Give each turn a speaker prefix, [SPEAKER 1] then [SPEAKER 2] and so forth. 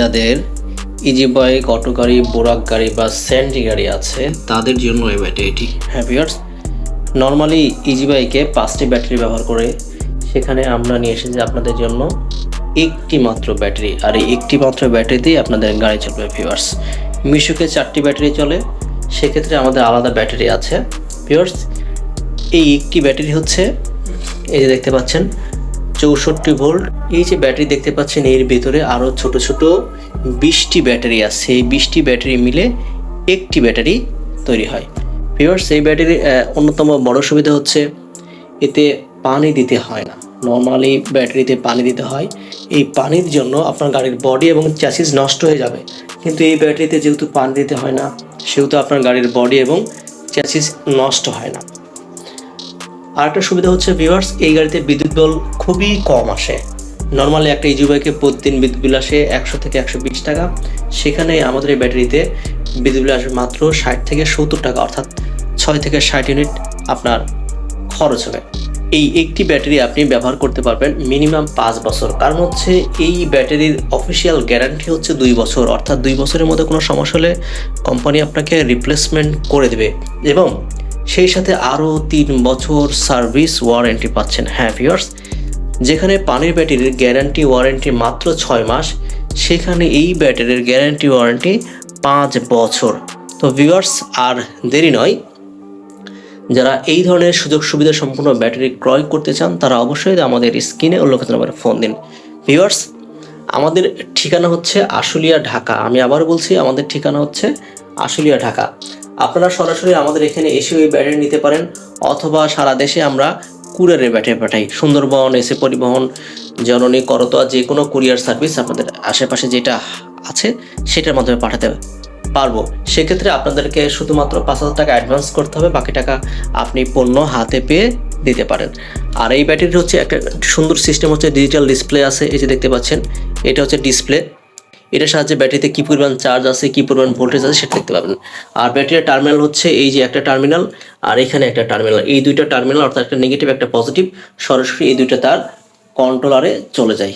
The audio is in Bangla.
[SPEAKER 1] যাদের ইজি বাইক অটো গাড়ি বোরাক গাড়ি বা স্যান্ডি গাড়ি আছে, তাদের জন্য এই ব্যাটারিটি হ্যাঁ ভিউয়ার্স নর্মালি ইজি বাইকে পাঁচটি ব্যাটারি ব্যবহার করে সেখানে আমরা নিয়ে এসেছি আপনাদের জন্য একটি মাত্র ব্যাটারি আর এই একটি মাত্র ব্যাটারিতেই আপনাদের গাড়ি চলবে ভিউয়ার্স মিশুকে চারটি ব্যাটারি চলে, সেক্ষেত্রে আমাদের আলাদা ব্যাটারি আছে। ভিউয়ার্স এই একটি ব্যাটারি হচ্ছে, এই যে দেখতে পাচ্ছেন চৌষট্টি ভোল্ট। এই যে ব্যাটারি দেখতে পাচ্ছেন, এর ভিতরে আরও ছোট ছোট বিশটি ব্যাটারি আছে। এই বিশটি ব্যাটারি মিলে একটি ব্যাটারি তৈরি হয়। ভিউয়ার্স, এই ব্যাটারির অন্যতম বড় সুবিধা হচ্ছে এতে পানি দিতে হয় না। নর্মালি ব্যাটারিতে পানি দিতে হয়। এই পানির জন্য আপনার গাড়ির বডি এবং চ্যাসিস নষ্ট হয়ে যাবে। কিন্তু এই ব্যাটারিতে যেহেতু পানি দিতে হয় না, সেহেতু আপনার গাড়ির বডি এবং চ্যাসিস নষ্ট হয় না। আর একটা সুবিধা হচ্ছে ভিউয়ার্স এই গাড়িতে বিদ্যুৎ বিল খুবই কম আসে। নর্মালি একটা ইজি বাইকে প্রতিদিন বিদ্যুৎ বিল আসে একশো থেকে একশো বিশ টাকা। সেখানে আমাদের এই ব্যাটারিতে বিদ্যুৎ বিল আসে মাত্র ষাট থেকে সত্তর টাকা, অর্থাৎ ছয় থেকে ষাট ইউনিট আপনার খরচ হবে। এই একটি ব্যাটারি আপনি ব্যবহার করতে পারবেন মিনিমাম পাঁচ বছর। কারণ হচ্ছে, এই ব্যাটারির অফিসিয়াল গ্যারান্টি হচ্ছে দুই বছর, অর্থাৎ দুই বছরের মধ্যে কোনো সমস্যা হলে কোম্পানি আপনাকে রিপ্লেসমেন্ট করে দেবে। এবং সেই সাথে আরও তিন বছর সার্ভিস ওয়ারেন্টি পাচ্ছেন। হ্যাঁ ভিউয়ার্স, যেখানে পানির ব্যাটারির গ্যারান্টি ওয়ারেন্টি মাত্র ছয় মাস, সেখানে এই ব্যাটারির গ্যারান্টি ওয়ারেন্টি পাঁচ বছর। তো ভিউয়ার্স, আর দেরি নয়, যারা এই ধরনের সুযোগ সুবিধা সম্পূর্ণ ব্যাটারি ক্রয় করতে চান, তারা অবশ্যই আমাদের স্ক্রিনে উল্লেখিত নম্বরে ফোন দিন। ভিউয়ার্স, আমাদের ঠিকানা হচ্ছে আশুলিয়া, ঢাকা। আমি আবার বলছি, আমাদের ঠিকানা হচ্ছে আশুলিয়া, ঢাকা। আপনারা সরাসরি আমাদের এখানে এসে ওই ব্যাটারি নিতে পারেন, অথবা সারা দেশে আমরা কুরিয়ারের ব্যাটারি পাঠাই। সুন্দরবন, এসে পরিবহন, জননী, করতোয়া, যে কোনো কুরিয়ার সার্ভিস আপনাদের আশেপাশে যেটা আছে, সেটার মাধ্যমে পাঠাতে পারব। সেক্ষেত্রে আপনাদেরকে শুধুমাত্র পাঁচ হাজার টাকা অ্যাডভান্স করতে হবে, বাকি টাকা আপনি পণ্য হাতে পেয়ে দিতে পারেন। আর এই ব্যাটারির হচ্ছে একটা সুন্দর সিস্টেম হচ্ছে ডিজিটাল ডিসপ্লে আছে, এই যে দেখতে পাচ্ছেন, এটা হচ্ছে ডিসপ্লে এটার সাহায্যে ব্যাটারিতে কী পরিমাণ চার্জ আছে, কী পরিমাণ ভোল্টেজ আছে সেটা দেখতে পাবেন। আর ব্যাটারির টার্মিনাল হচ্ছে এই যে একটা টার্মিনাল আর এখানে একটা টার্মিনাল এই দুইটা টার্মিনাল অর্থাৎ একটা নেগেটিভ একটা পজিটিভ সরাসরি এই দুইটা তার কন্ট্রোলারে চলে যায়।